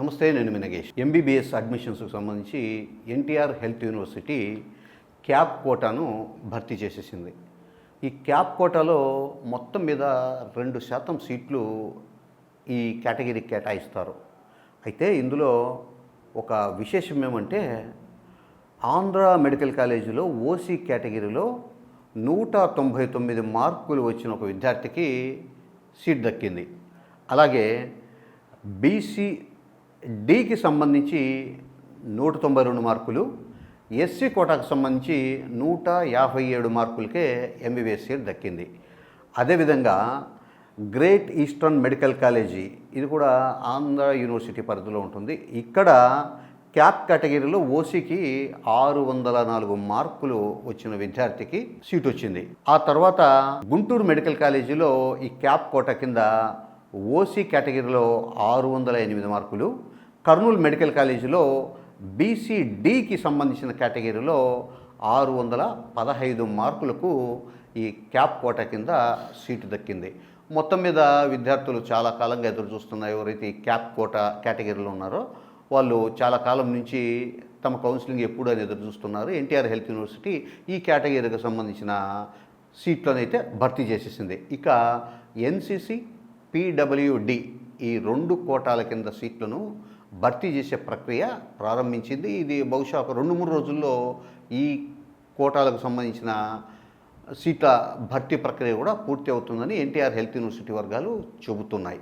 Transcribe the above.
నమస్తే నేను మినగేష్ ఎంబీబీఎస్ అడ్మిషన్స్కి సంబంధించి ఎన్టీఆర్ హెల్త్ యూనివర్సిటీ క్యాప్ కోటాను భర్తీ చేసేసింది. ఈ క్యాప్ కోటాలో మొత్తం మీద రెండు శాతం సీట్లు ఈ కేటగిరీకి కేటాయిస్తారు. అయితే ఇందులో ఒక విశేషం ఏమంటే ఆంధ్ర మెడికల్ కాలేజీలో ఓసీ కేటగిరీలో నూట తొంభై తొమ్మిది మార్కులు వచ్చిన ఒక విద్యార్థికి సీట్ దక్కింది. అలాగే బీసీ డికి సంబంధించి నూట తొంభై రెండు మార్కులు ఎస్సీ కోటాకు సంబంధించి నూట యాభై ఏడు మార్కులకే ఎంబీబీఎస్ సీట్ దక్కింది. అదేవిధంగా గ్రేట్ ఈస్టర్న్ మెడికల్ కాలేజీ ఇది కూడా ఆంధ్ర యూనివర్సిటీ పరిధిలో ఉంటుంది. ఇక్కడ క్యాప్ కేటగిరీలో ఓసీకి ఆరు వందల నాలుగు మార్కులు వచ్చిన విద్యార్థికి సీట్ వచ్చింది. ఆ తర్వాత గుంటూరు మెడికల్ కాలేజీలో ఈ క్యాప్ కోట కింద ఓసీ కేటగిరీలో ఆరు వందల ఎనిమిది మార్కులు కర్నూలు మెడికల్ కాలేజీలో బీసీడీకి సంబంధించిన కేటగిరీలో ఆరు వందల పదహైదు మార్కులకు ఈ క్యాప్ కోట కింద సీటు దక్కింది. మొత్తం మీద విద్యార్థులు చాలా కాలంగా ఎదురు చూస్తున్న ఎవరైతే ఈ క్యాప్ కోట కేటగిరీలో ఉన్నారో వాళ్ళు చాలా కాలం నుంచి తమ కౌన్సిలింగ్ ఎప్పుడు అని ఎదురు చూస్తున్నారు. ఎన్టీఆర్ హెల్త్ యూనివర్సిటీ ఈ కేటగిరీకి సంబంధించిన సీట్లను అయితే భర్తీ చేసేసింది. ఇక ఎన్సీసీ పీడబ్ల్యూడి ఈ రెండు కోటాల కింద సీట్లను భర్తీ చేసే ప్రక్రియ ప్రారంభించింది. ఇది బహుశా ఒక రెండు మూడు రోజుల్లో ఈ కోటాలకు సంబంధించిన సీట్ల భర్తీ ప్రక్రియ కూడా పూర్తి అవుతుందని ఎన్టీఆర్ హెల్త్ యూనివర్సిటీ వర్గాలు చెబుతున్నాయి.